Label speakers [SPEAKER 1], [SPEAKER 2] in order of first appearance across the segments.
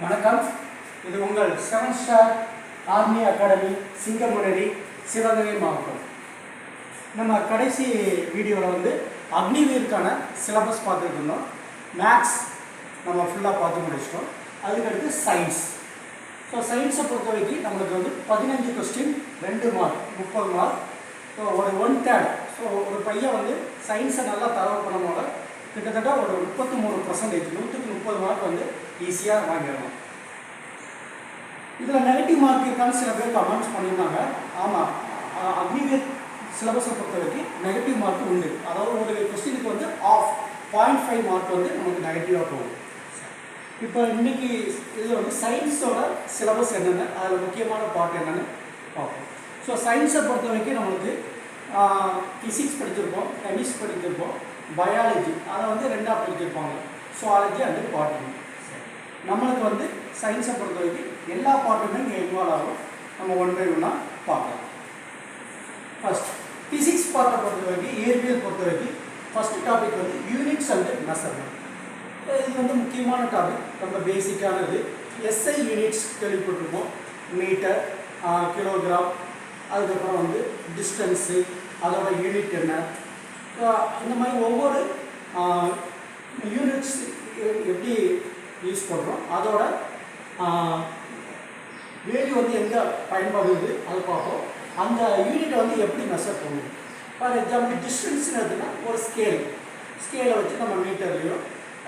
[SPEAKER 1] வணக்கம். இது உங்கள் seven star army academy சிங்கமுனரி Sivaganga மாவட்டம். நம்ம கடைசி வீடியோவில் வந்து அக்னிவீருக்கான சிலபஸ் பார்த்துட்டு இருந்தோம். மேக்ஸ் நம்ம ஃபுல்லாக பார்த்து முடிச்சிட்டோம். அதுக்கடுத்து சயின்ஸ் ஸோ சயின்ஸை பொறுத்த வரைக்கும் நம்மளுக்கு வந்து பதினஞ்சு கொஸ்டின் ரெண்டு மார்க் முப்பது மார்க் ஸோ ஒரு ஒன் தேர்ட் ஸோ ஒரு பையன் வந்து சயின்ஸை நல்லா தரவு பண்ணனோட கிட்டத்தட்ட ஒரு முப்பத்தி மூணு பர்சன்டேஜ் நூற்றுக்கு முப்பது மார்க் வந்து ஈஸியாக வாங்கிடலாம். இதில் நெகட்டிவ் மார்க் இருக்கான்னு சில பேர் கமெண்ட்ஸ் பண்ணியிருந்தாங்க. ஆமாம் அக்னிவேத் சிலபஸை பொறுத்த வரைக்கும் நெகட்டிவ் மார்க் உண்டு. அதாவது ஒரு கொஸ்டினுக்கு வந்து ஆஃப் பாயிண்ட் ஃபைவ் மார்க் வந்து நமக்கு நெகட்டிவாக போகும். இப்போ இன்னைக்கு இதில் வந்து சயின்ஸோட சிலபஸ் என்னென்ன அதில் முக்கியமான பார்ட் என்னென்னு பார்ப்போம். ஸோ சயின்ஸை பொறுத்த வரைக்கும் நம்மளுக்கு ஃபிசிக்ஸ் படிச்சிருப்போம் கெமிஸ்ட் படிச்சிருப்போம். பயாலஜி அதை வந்து ரெண்டாக பிரிச்சிருப்பாங்க. சுவாலஜி அண்டு பாட்னி நம்மளுக்கு வந்து சயின்ஸை பொறுத்த வரைக்கும் எல்லா பார்ட்டுமே இங்கே இன்வால்வ் ஆகும். நம்ம ஒன் பை ஒன்னாக பார்க்கலாம். ஃபர்ஸ்ட் ஃபிசிக்ஸ் பார்ட்டை பொறுத்த வரைக்கும் இயற்பியல் பொறுத்த வரைக்கும் ஃபஸ்ட்டு டாபிக் வந்து யூனிட்ஸ் அண்டு மெசர்மெண்ட் இது வந்து முக்கியமான டாபிக் ரொம்ப பேசிக்கானது எஸ்ஐ யூனிட்ஸ் கேள்விப்பட்டிருப்போம். மீட்டர் கிலோகிராம் அதுக்கப்புறம் வந்து டிஸ்டன்ஸு அதோட யூனிட் என்ன? இந்த மாதிரி ஒவ்வொரு யூனிட்ஸ் எப்படி யூஸ் பண்ணுறோம் அதோட வேல்யூ வந்து எங்கே பயன்படுது அது பார்ப்போம். அந்த யூனிட்டை வந்து எப்படி மெஷர் பண்ணுவோம் ஃபார் எக்ஸாம்பிள் டிஸ்டன்ஸ்னு எடுத்துன்னா ஒரு ஸ்கேல் ஸ்கேலை வச்சு நம்ம மீட்டர்லேயோ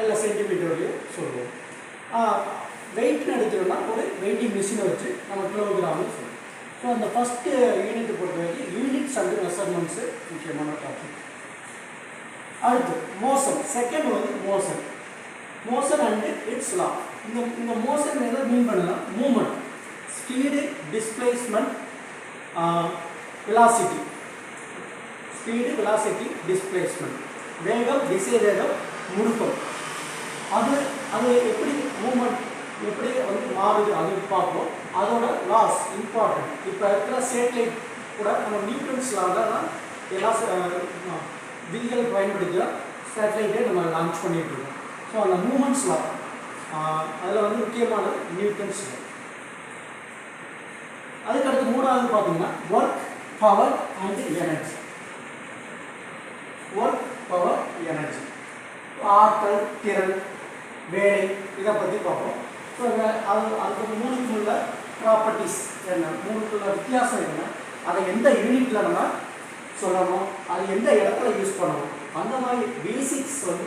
[SPEAKER 1] இல்லை சென்டிமீட்டர்லேயோ சொல்லுவோம். வெயிட்னு எடுத்துட்டோம்னா ஒரு வெயிட்டிங் மிஷினை வச்சு நம்ம கிலோகிராம்னு சொல்லுவோம். ஸோ அந்த ஃபஸ்ட்டு யூனிட் பொறுத்த வரைக்கும் யூனிட்ஸ் அண்ட் மெஷர்மெண்ட்ஸு முக்கியமான டாபிக் அடுத்து மோசன் செகண்ட் வந்து motion motion and its law இந்த இந்த மோசன் எதை மீன் பண்ணலாம்? Movement speed displacement velocity speed velocity displacement வேகம் திசை வேகம் முடுக்கம். அது அது எப்படி மூமெண்ட் எப்படி வந்து மாறுது அது பார்ப்போம். அதோட லாஸ் இம்பார்ட்டன்ட் இப்போ இருக்கிற சேட்டலைட் கூட நம்ம நியூட்டன்ஸ் லாவில் தான் எல்லா விதிகள் பயன்படுத்தி சேட்டலைட்டை நம்ம லான்ச் பண்ணிட்டு இருக்கோம். ஸோ அந்த மூமெண்ட்ஸ் லா அதில் வந்து முக்கியமானது நியூட்டன்ஸ் அதுக்கடுத்து மூணாவது பார்த்தீங்கன்னா work power and energy work power energy ஆற்றல் திறன் வேலை இதை பற்றி பார்ப்போம். ஸோ அது அதுக்கு மூணுக்குள்ள ப்ராப்பர்ட்டிஸ் என்ன? மூணுக்குள்ள வித்தியாசம் என்ன? அதை எந்த யூனிட்டில் நம்ம சொல்லணும். அது எந்த இடத்துல யூஸ் பண்ணணும்? அந்த மாதிரி பேசிக்ஸ் வந்து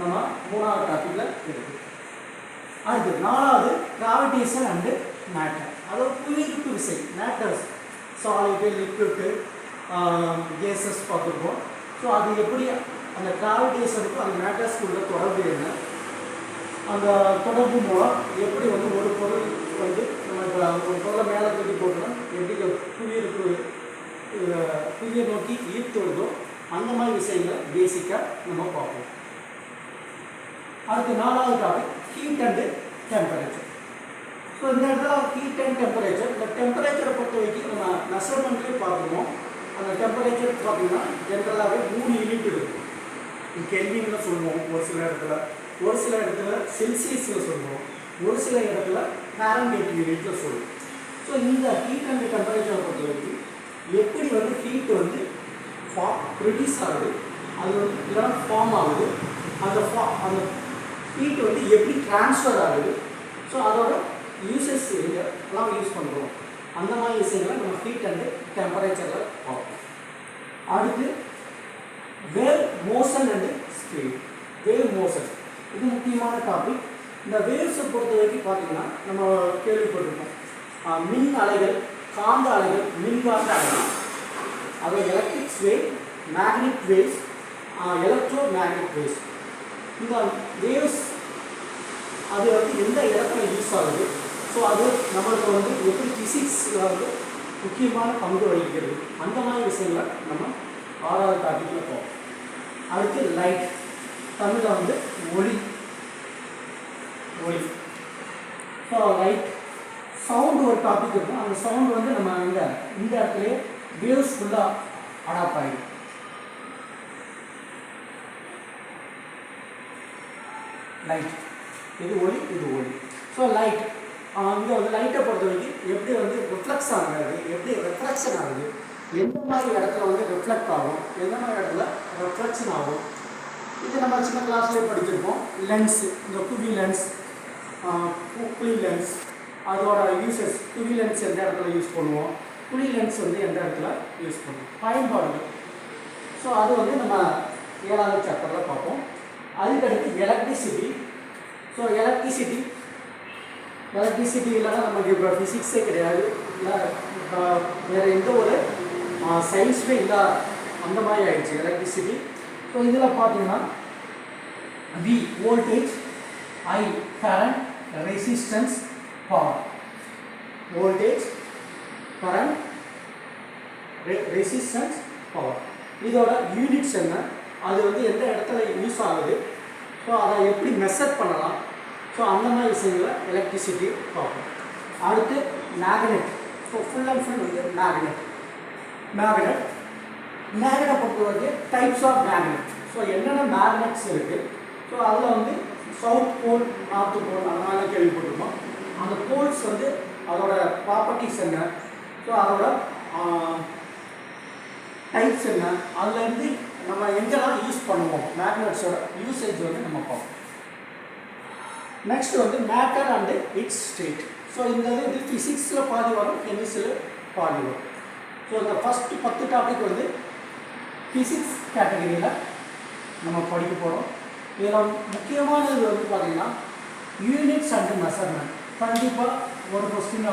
[SPEAKER 1] நம்ம மூணாவது டாப்பிக்கில் இருக்குது அடுத்து நாலாவது கிராவிடேஷன் அண்டு மேட்டர் அதாவது புவியீர்ப்பு விசை மேட்டர்ஸ் சாலிடு லிக்விட்டு கேசஸ் பார்த்துருக்கோம் ஸோ அது எப்படி அந்த கிராவிடேஷனுக்கும் அந்த மேட்டர்ஸ்க்கு உள்ள தொடர்பு என்ன? அந்த தொடர்பு மூலம் எப்படி வந்து ஒரு பொருள் வந்து நம்ம இப்போ ஒரு பொருளை மேலே தூக்கி போட்டோம்னா எப்படி அஹ், நோக்கி ஈர்த்து வருதோ அந்த மாதிரி விஷயங்களை பேசிக்காக நம்ம பார்ப்போம். அடுத்து நாலாவது topic heat and temperature so இந்த இடத்துல ஹீட் அண்ட் டெம்பரேச்சர் இந்த டெம்பரேச்சரை பொறுத்த வரைக்கும் நம்ம மெஷர்மெண்ட்லேயே பார்க்கணும் அந்த டெம்பரேச்சர் பார்த்தீங்கன்னா ஜென்ரலாகவே மூணு யூனிட் இருக்கும் கெல்வின்னு சொல்லுவோம் ஒரு சில இடத்துல. ஒரு சில இடத்துல செல்சியஸில் சொல்லுவோம். ஒரு சில இடத்துல ஃபேரன்ஹீட் யூனிட்டில் சொல்லுவோம். ஸோ இந்த ஹீட் அண்ட் டெம்பரேச்சரை பொறுத்த வரைக்கும் எப்படி வந்து ஹீட் வந்து ஃபா ப்ரொடியூஸ் ஆகுது அது வந்து இதெல்லாம் ஃபார்ம் ஆகுது. அந்த ஃபா அந்த ஹீட் வந்து எப்படி ட்ரான்ஸ்ஃபர் ஆகுது? ஸோ அதோட யூசஸ் எல்லாம் யூஸ் பண்ணுறோம் அந்த மாதிரி விஷயங்களை நம்ம ஹீட் அண்டு டெம்பரேச்சரில் பார்ப்போம். அடுத்து wave motion and speed wave motion இது முக்கியமான டாபிக் இந்த வேவ்ஸை பொறுத்த வரைக்கும் பார்த்தீங்கன்னா நம்ம கேள்விப்பட்டிருக்கோம் மின் அலைகள் காந்த அலைகள் மின்காந்த அலைகள் அது electric wave magnet waves electro magnet waves இந்த வேவ்ஸ் அது வந்து எந்த இடத்துல யூஸ் ஆகுது? ஸோ அது நம்மளுக்கு வந்து எப்படி ஃபிசிக்ஸில் வந்து முக்கியமான பங்கு வகிக்கிறது? அந்த மாதிரி விஷயங்களை நம்ம ஆறாவது டாபிக்கில் போவோம். அடுத்து லைட் தமிழில் வந்து ஒளி. ஒளி. ஸோ லைட் சவுண்டு ஒரு டாபிக் இருக்கும். அந்த சவுண்ட் வந்து நம்ம இந்த இந்த இடத்துலயே வேவ்ஸ் ஃபுல்லாக அடாப்ட் ஆகிடும் லைட் இது ஒளி இது ஒளி. ஸோ லைட் இங்கே வந்து லைட்டை பொறுத்த வரைக்கும் எப்படி வந்து ரிஃப்ளெக்ஸ் ஆகுறது எப்படி ரெஃப்ளெக்ஷன் ஆகுது எந்த மாதிரி இடத்துல வந்து ரிஃப்ளெக்ட் ஆகும் எந்த மாதிரி இடத்துல ரெஃப்ளெக்ஷன் ஆகும் இது நம்ம சின்ன கிளாஸ்லேயே படிச்சிருப்போம். லென்ஸ் இந்த குவி லென்ஸ் குவி லென்ஸ் அதோட யூசஸ் குவி லென்ஸ் எந்த இடத்துல யூஸ் பண்ணுவோம்? குழி லென்ஸ் வந்து எந்த இடத்துல யூஸ் பண்ணுவோம்? பயன்பாடுகள். ஸோ அது வந்து நம்ம ஏழாவது சாப்டரில் பார்ப்போம். அதுக்கடுத்து எலக்ட்ரிசிட்டி ஸோ எலக்ட்ரிசிட்டி எலக்ட்ரிசிட்டி இல்லைன்னா நமக்கு இப்போ ஃபிசிக்ஸே கிடையாது. இல்லை வேறு எந்த ஒரு சயின்ஸுமே இல்லை. அந்த மாதிரி ஆயிடுச்சு எலக்ட்ரிசிட்டி ஸோ இதில் பார்த்தீங்கன்னா V voltage I current resistance power voltage current resistance power இதோட யூனிட்ஸ் என்ன? அது வந்து எந்த இடத்துல யூஸ் ஆகுது? ஸோ அதை எப்படி மெஷர் பண்ணலாம்? ஸோ அந்த மாதிரி விஷயங்களை எலக்ட்ரிசிட்டி பார்ப்போம். அடுத்து magnet so pull and pull வந்து மேக்னெட் மேக்னெட் மேக்னெட்டை பொறுத்தவரைக்கும் டைப்ஸ் ஆஃப் மேக்னெட் ஸோ என்னென்ன மேக்னெட்ஸ் இருக்குது ஸோ அதில் வந்து சவுத் போல் நார்த்து போல் அந்த கேள்விப்பட்டிருக்கோம். அந்த கோல்ஸ் வந்து அதோட ப்ராப்பர்ட்டிஸ் என்ன? ஸோ அதோட டைப்ஸ் என்ன? அதுலேருந்து நம்ம எங்கெல்லாம் யூஸ் பண்ணுவோம்? மேக்னட்ஸோட யூசேஜ் வந்து நம்ம பார்ப்போம். நெக்ஸ்ட் வந்து matter and its state so இந்த இது ஃபிசிக்ஸில் பாதி வரும் கெமிஸ்ட்ரியில் பாதி வரும். ஸோ இந்த ஃபஸ்ட்டு பத்து டாபிக் வந்து ஃபிசிக்ஸ் கேட்டகரியில் நம்ம படிக்க போகிறோம் இதில் முக்கியமானது வந்து பார்த்திங்கன்னா யூனிட்ஸ் அண்டு மெஷர்மெண்ட் கண்டிப்பாக ஒரு கொஸ்டின்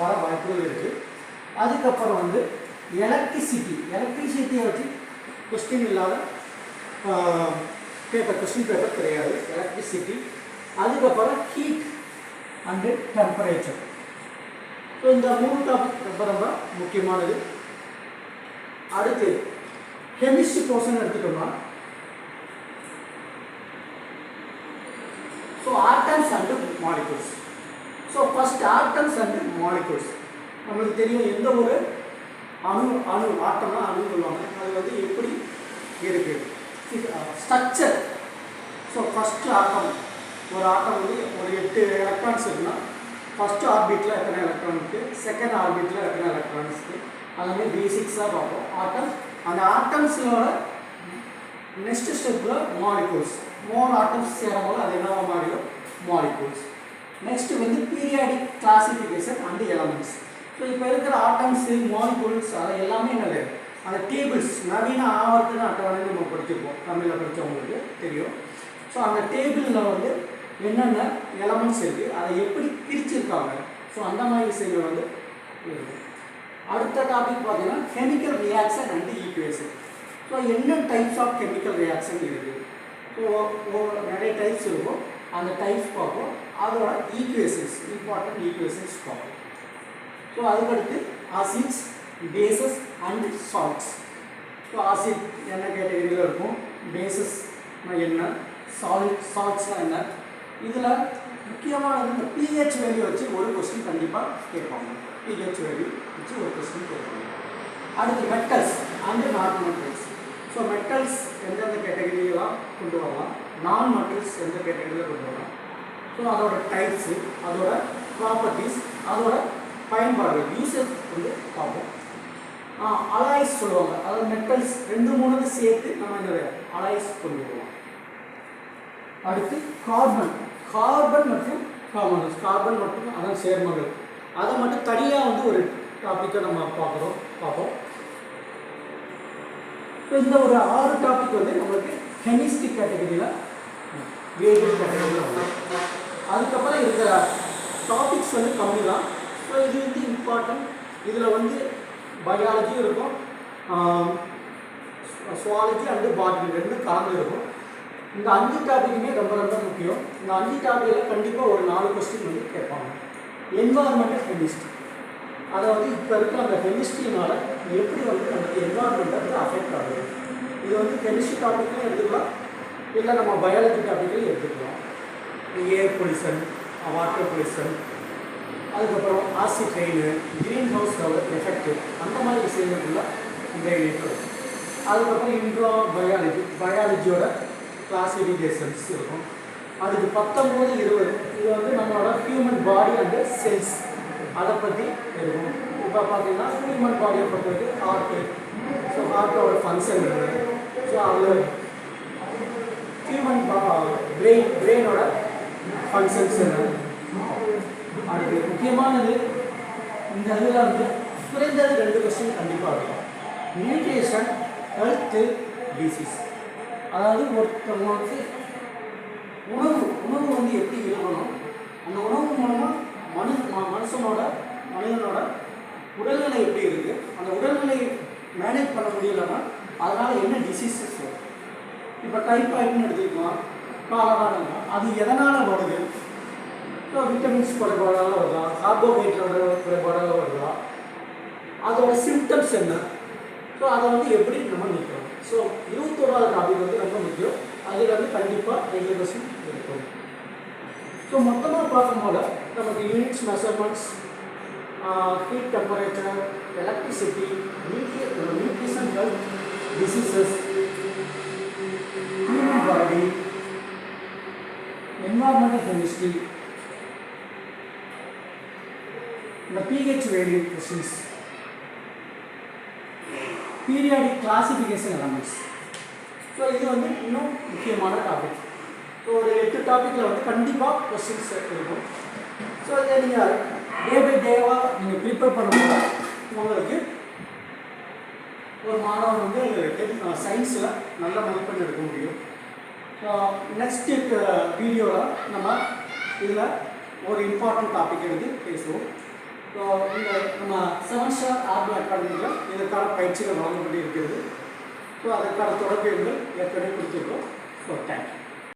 [SPEAKER 1] வர வாய்ப்புகள் இருக்குது அதுக்கப்புறம் வந்து எலக்ட்ரிசிட்டி எலக்ட்ரிசிட்டியை வச்சு கொஸ்டின் இல்லாத பேப்பர் கொஸ்டின் பேப்பர் கிடையாது. எலக்ட்ரிசிட்டி அதுக்கப்புறம் ஹீட் அண்டு டெம்பரேச்சர் ஸோ இந்த மூணு டாபிக் ரொம்ப ரொம்ப முக்கியமானது. அடுத்து கெமிஸ்ட்ரி போர்ஷன் எடுத்துட்டோம்னா so atoms and molecules so first atoms and molecules நம்மளுக்கு தெரியும் எந்த ஒரு அணு அணு ஆட்டம்னா அணு சொல்லுவாங்க. அது வந்து எப்படி இருக்குது ஸ்ட்ரக்சர் ஸோ ஃபஸ்ட்டு ஆட்டம் ஒரு ஆட்டம் வந்து ஒரு எட்டு எலக்ட்ரான்ஸ் இருக்குன்னா ஃபஸ்ட்டு ஆர்பிட்டில் எத்தனை எலக்ட்ரான் இருக்குது செகண்ட் ஆர்பிட்டில் எத்தனை எலக்ட்ரான்ஸ் இருக்குது அதுமாதிரி பேசிக்ஸாக பார்ப்போம். ஆட்டம் அந்த ஆட்டம்ஸோட நெக்ஸ்ட் ஸ்டெப்பில் மாலிகூல்ஸ் மோர் ஆட்டம்ஸ் சேரும்போது அது என்னவா மாறிடும்? மாலிகூல்ஸ் நெக்ஸ்ட் வந்து periodic classification and elements so இப்போ இருக்கிற ஆட்டம்ஸு மாலிகூல்ஸ் அது எல்லாமே என்னது அந்த டேபிள்ஸ் நவீன ஆவர்த்தன அட்டவணை நம்ம படிச்சிருப்போம். தமிழில் படித்தவங்களுக்கு தெரியும். ஸோ அந்த டேபிளில் வந்து என்னென்ன எலமெண்ட்ஸ் இருக்குது அதை எப்படி பிரிச்சிருக்காங்க? ஸோ அந்த மாதிரி விஷயங்கள் வந்து அடுத்த டாபிக் பார்த்தீங்கன்னா chemical reaction and equation so என்ன டைப்ஸ் ஆஃப் கெமிக்கல் ரியாக்ஷன் இருக்குது ஸோ நிறைய டைப்ஸ் இருக்கும். அந்த டைப்ஸ் பார்ப்போம். அதோட ஈக்குவேஷன்ஸ் இம்பார்ட்டன்ட் ஈக்குவேஷன்ஸ் பார்ப்போம். ஸோ அதுக்கடுத்து acids bases and salts so acid என்ன கேட்டகரியில் இருக்கும்? பேசஸ் என்ன? சாலிட் சால்ட்ஸ்னால் என்ன? இதில் முக்கியமானது இந்த பிஹெச் வேல்யூ வச்சு ஒரு கொஸ்டின் கண்டிப்பாக கேட்பாங்க. பிஹெச் வேல்யூ வச்சு ஒரு கொஸ்டின் கேட்பாங்க. அடுத்து metals and non metals so metals எந்தெந்த கேட்டகரியெல்லாம் கொண்டு வரலாம்? நான் மெட்டல்ஸ் எந்த கேட்டகரியில் கொண்டு வரலாம் ஸோ அதோட டைப்ஸு அதோட ப்ராப்பர்ட்டிஸ் அதோட பயன்பாடுகள் யூசேஜ் வந்து பார்ப்போம். அலாய்ஸ் சொல்லுவாங்க. அதாவது மெட்டல்ஸ் ரெண்டு மூணு சேர்த்து நம்ம இந்த அலாய்ஸ் கொண்டு வருவோம். அடுத்து கார்பன் கார்பன் மற்றும் கார்பன் கார்பன் மற்றும் அதான் சேர்மங்கள். அதை மட்டும் தனியாக வந்து ஒரு டாப்பிக்கை நம்ம பார்க்குறோம். பார்ப்போம். இப்போ இந்த ஒரு ஆறு டாபிக் வந்து நம்மளுக்கு கெமிஸ்ட்ரி கேட்டகரியில் வேதியியல் கேட்டகரியில் அதுக்கப்புறம் இருக்கிற டாபிக்ஸ் வந்து கம்மி தான். ஸோ இது வந்து இம்பார்ட்டன்ட் இதில் வந்து பயாலஜியும் இருக்கும். சுவாலஜி அண்டு பாட்னி ரெண்டும் கலந்து இருக்கும். இந்த அஞ்சு டாபிக்குமே ரொம்ப ரொம்ப முக்கியம். இந்த அஞ்சு டாபிக்கில் கண்டிப்பாக ஒரு நாலு கொஸ்டின் வந்து கேட்பாங்க. என்வாரன்மெண்டல் கெமிஸ்ட்ரி அதாவது இப்போ இருக்கிற அந்த கெமிஸ்ட்ரினால் எப்படி வந்து நமக்கு என்வாரன்மெண்ட் வந்து அஃபெக்ட் ஆகுது? இது வந்து கெமிஸ்ட்ரி டாப்பிக்லையும் எடுத்துக்கலாம். இல்லை நம்ம biology topic air pollution water pollution அதுக்கப்புறம் acid rain greenhouse effect அந்த மாதிரி விஷயங்களுக்குள்ள இந்த இருக்கு அதுக்கப்புறம் இன்ட்ரோ பயாலஜி பயாலஜியோட கிளாசிஃபிகேஷன்ஸ் இருக்கும். அதுக்கு பத்தொம்போது இருபது. இது வந்து நம்மளோட ஹியூமன் பாடி அண்ட் செல்ஸ் அதை பற்றி இருக்கும். இப்போ பார்த்தீங்கன்னா ஹியூமன் பாடியை பொறுத்தவரைக்கு ஹார்ட்டு ஸோ ஹார்ட்டோட ஃபங்க்ஷன் இருக்குது ஸோ அதில் ஹியூமன் பிரெயின் பிரெயினோட ஃபங்க்ஷன்ஸ் என்ன அடுத்து முக்கியமானது இந்த இதில் வந்து குறைந்தது ரெண்டு கொஸ்டின் கண்டிப்பாக இருக்கும். நியூட்ரிஷன் ஹெல்த்து டிசீஸ் அதாவது ஒருத்தவங்களுக்கு உணவு உணவு வந்து எப்படி இருக்கணும்? அந்த உணவு மூலமாக மனு மனுஷனோட மனிதனோட உடல்நிலை எப்படி இருக்குது அந்த உடல்நிலை மேனேஜ் பண்ண முடியலைன்னா அதனால் என்ன டிசீசஸ் வரும்? இப்போ டைப்பாய்டுன்னு எடுத்துக்கலாம் காலகாலம். அது எதனால் வருது? ஸோ விட்டமின்ஸ் குறைபாடால் வருதா? கார்போஹைட்ரேட் குறைபாடால் வருதா? அதோட சிம்டம்ஸ் என்ன? ஸோ அதை வந்து எப்படி நம்ம நிற்கிறோம் ஸோ இருபத்தோராவது டாபிக் வந்து ரொம்ப முக்கியம். அதில் வந்து கண்டிப்பாக ரெண்டு இருக்கும் ஸோ மொத்தமாக பார்க்கும்போது நமக்கு units measurements heat temperature electricity nutri nutrition health diseases human body environmental chemistry இந்த pH value questions periodic classification elements so இது வந்து இன்னும் முக்கியமான டாபிக் ஸோ ஒரு எட்டு டாப்பிக்கில் வந்து கண்டிப்பாக கொஸ்டின்ஸ் இருக்கும் ஸோ இதை நீங்கள் டே பை டேவாக நீங்கள் ப்ரிப்பேர் பண்ணும்போது உங்களுக்கு ஒரு மாணவன் வந்து சயின்ஸில் நல்ல மதிப்பெண் எடுக்க முடியும். நெக்ஸ்ட் வீடியோவில் நம்ம இதில் ஒரு இம்பார்ட்டன்ட் டாபிக் எடுத்து பேசுவோம். ஸோ இந்த நம்ம செவன் ஸ்டார் ஆர்மி அகாடமியில் இதற்கான பயிற்சிகள் வழங்கப்பட்டு இருக்கிறது ஸோ அதற்கான தொடர்பு எங்கள் ஏற்கனவே கொடுத்துருக்கோம் ஸோ தேங்க்யூ